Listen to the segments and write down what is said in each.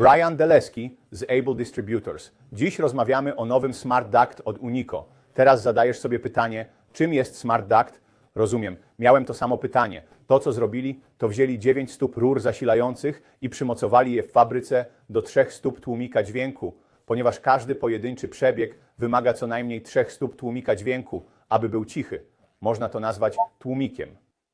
Brian Deleski z Able Distributors. Dziś rozmawiamy o nowym Smart Duct od Unico. Teraz zadajesz sobie pytanie, czym jest Smart Duct? Rozumiem, miałem to samo pytanie. To, co zrobili, to wzięli 9 stóp rur zasilających i przymocowali je w fabryce do 3 stóp tłumika dźwięku, ponieważ każdy pojedynczy przebieg wymaga co najmniej 3 stóp tłumika dźwięku, aby był cichy. Można to nazwać tłumikiem.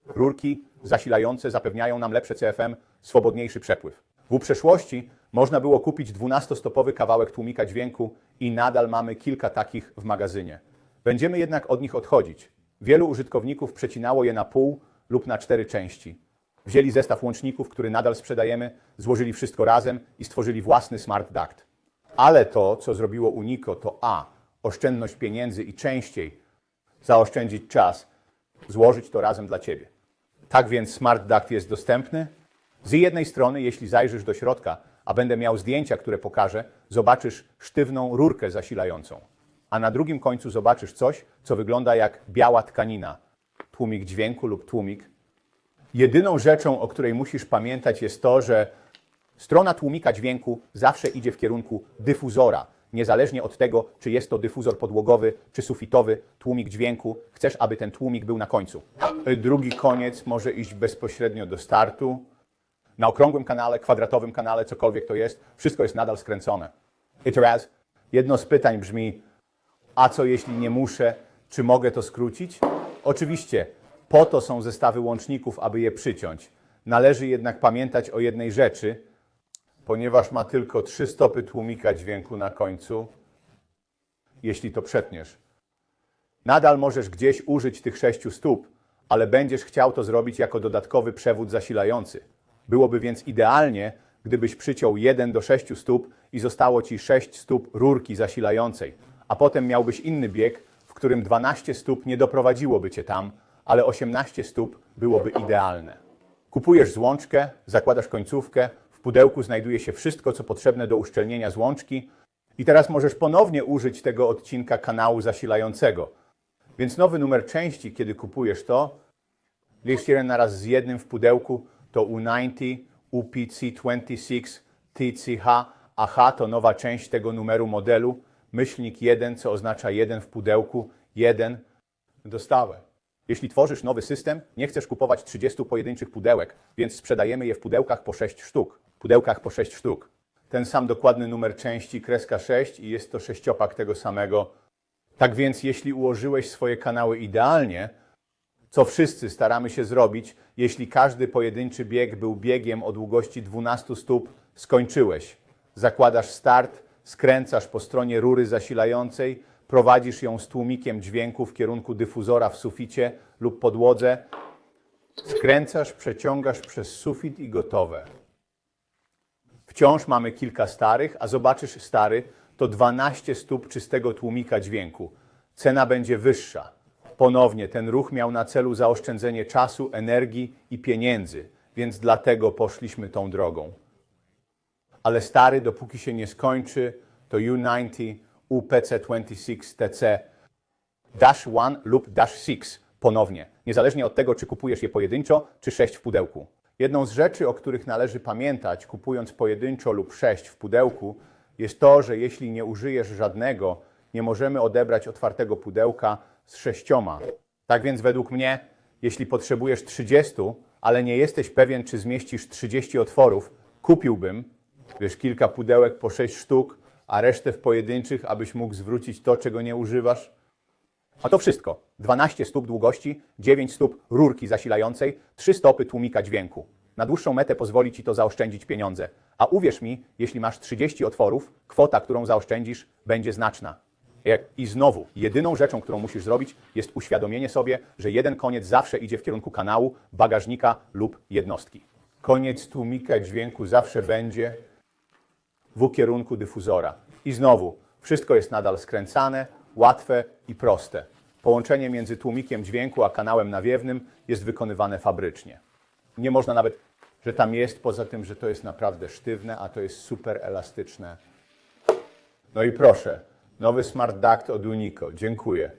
Rurki zasilające zapewniają nam lepsze CFM, swobodniejszy przepływ. W przeszłości można było kupić 12-stopowy kawałek tłumika dźwięku i nadal mamy kilka takich w magazynie. Będziemy jednak od nich odchodzić. Wielu użytkowników przecinało je na pół lub na cztery części. Wzięli zestaw łączników, który nadal sprzedajemy, złożyli wszystko razem i stworzyli własny Smart Duct. Ale to, co zrobiło Unico, to A. Oszczędność pieniędzy i częściej zaoszczędzić czas, złożyć to razem dla Ciebie. Tak więc Smart Duct jest dostępny. Z jednej strony, jeśli zajrzysz do środka, a będę miał zdjęcia, które pokażę, zobaczysz sztywną rurkę zasilającą. A na drugim końcu zobaczysz coś, co wygląda jak biała tkanina. Tłumik dźwięku lub tłumik. Jedyną rzeczą, o której musisz pamiętać, jest to, że strona tłumika dźwięku zawsze idzie w kierunku dyfuzora. Niezależnie od tego, czy jest to dyfuzor podłogowy, czy sufitowy, tłumik dźwięku, chcesz, aby ten tłumik był na końcu. Drugi koniec może iść bezpośrednio do startu. Na okrągłym kanale, kwadratowym kanale, cokolwiek to jest, wszystko jest nadal skręcone. I teraz jedno z pytań brzmi, a co jeśli nie muszę, czy mogę to skrócić? Oczywiście, po to są zestawy łączników, aby je przyciąć. Należy jednak pamiętać o jednej rzeczy, ponieważ ma tylko trzy stopy tłumika dźwięku na końcu, jeśli to przetniesz. Nadal możesz gdzieś użyć tych sześciu stóp, ale będziesz chciał to zrobić jako dodatkowy przewód zasilający. Byłoby więc idealnie, gdybyś przyciął 1 do 6 stóp i zostało ci 6 stóp rurki zasilającej, a potem miałbyś inny bieg, w którym 12 stóp nie doprowadziłoby cię tam, ale 18 stóp byłoby idealne. Kupujesz złączkę, zakładasz końcówkę, w pudełku znajduje się wszystko, co potrzebne do uszczelnienia złączki i teraz możesz ponownie użyć tego odcinka kanału zasilającego. Więc nowy numer części, kiedy kupujesz to, lisz jeden naraz z jednym w pudełku, to U90, UPC26, TCH, a H to nowa część tego numeru modelu, myślnik 1, co oznacza jeden w pudełku, 1 dostałe. Jeśli tworzysz nowy system, nie chcesz kupować 30 pojedynczych pudełek, więc sprzedajemy je w pudełkach po 6 sztuk. Pudełkach po 6 sztuk. Ten sam dokładny numer części, kreska 6 i jest to sześciopak tego samego. Tak więc jeśli ułożyłeś swoje kanały idealnie, co wszyscy staramy się zrobić, jeśli każdy pojedynczy bieg był biegiem o długości 12 stóp, skończyłeś. Zakładasz start, skręcasz po stronie rury zasilającej, prowadzisz ją z tłumikiem dźwięku w kierunku dyfuzora w suficie lub podłodze, skręcasz, przeciągasz przez sufit i gotowe. Wciąż mamy kilka starych, a zobaczysz stary, to 12 stóp czystego tłumika dźwięku. Cena będzie wyższa. Ponownie ten ruch miał na celu zaoszczędzenie czasu, energii i pieniędzy, więc dlatego poszliśmy tą drogą. Ale stary, dopóki się nie skończy, to U90, UPC26TC, Dash 1 lub Dash 6 ponownie, niezależnie od tego, czy kupujesz je pojedynczo, czy 6 w pudełku. Jedną z rzeczy, o których należy pamiętać, kupując pojedynczo lub 6 w pudełku, jest to, że jeśli nie użyjesz żadnego, nie możemy odebrać otwartego pudełka z sześcioma. Tak więc według mnie, jeśli potrzebujesz 30, ale nie jesteś pewien, czy zmieścisz 30 otworów, kupiłbym, wiesz, kilka pudełek po 6 sztuk, a resztę w pojedynczych, abyś mógł zwrócić to, czego nie używasz. A to wszystko. 12 stóp długości, 9 stóp rurki zasilającej, 3 stopy tłumika dźwięku. Na dłuższą metę pozwoli Ci to zaoszczędzić pieniądze. A uwierz mi, jeśli masz 30 otworów, kwota, którą zaoszczędzisz, będzie znaczna. Jak- I znowu, jedyną rzeczą, którą musisz zrobić, jest uświadomienie sobie, że jeden koniec zawsze idzie w kierunku kanału, bagażnika lub jednostki. Koniec tłumika dźwięku zawsze będzie w kierunku dyfuzora. I znowu, wszystko jest nadal skręcane, łatwe i proste. Połączenie między tłumikiem dźwięku a kanałem nawiewnym jest wykonywane fabrycznie. Nie można nawet, że tam jest, poza tym, że to jest naprawdę sztywne, a to jest super elastyczne. No i proszę, Nowy Smart Duct od Unico. Dziękuję.